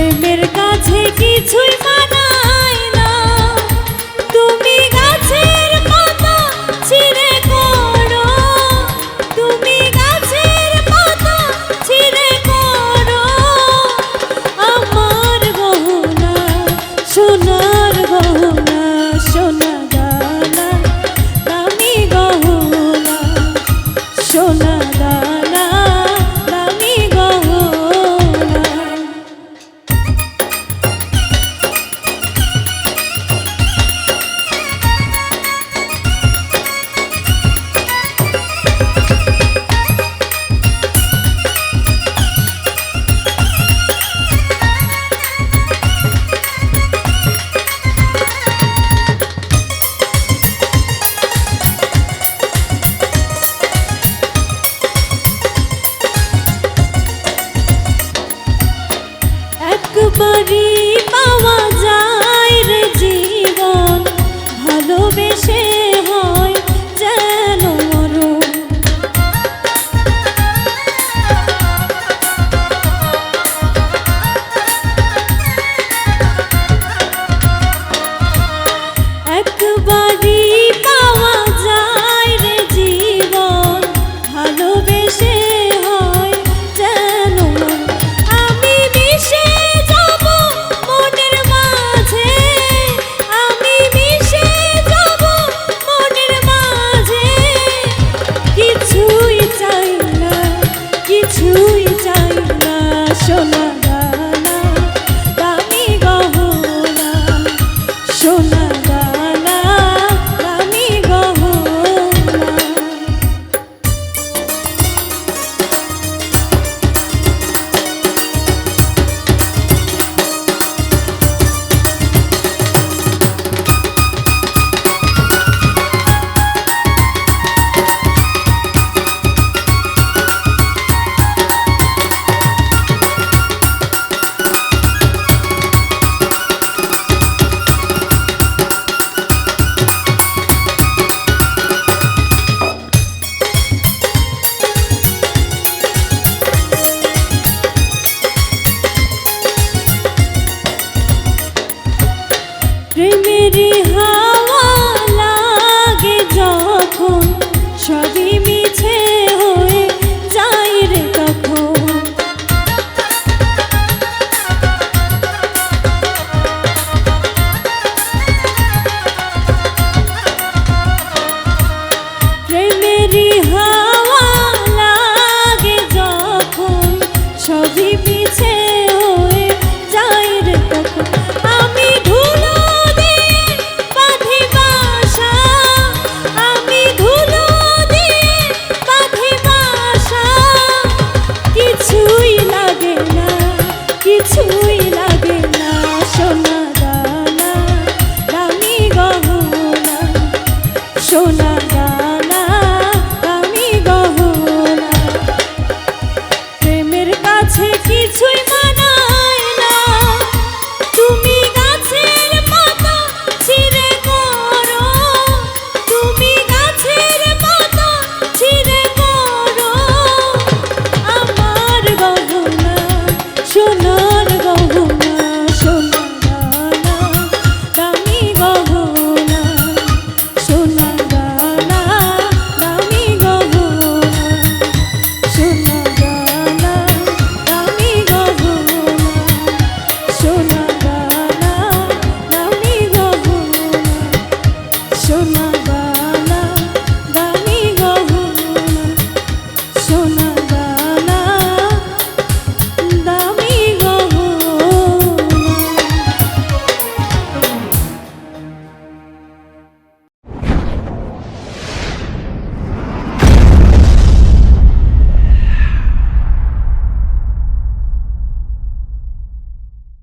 প্রেমের কাছে কিছুই মানে পাওয়া যায় রে জীবন ভালোবেসে हरी সোনা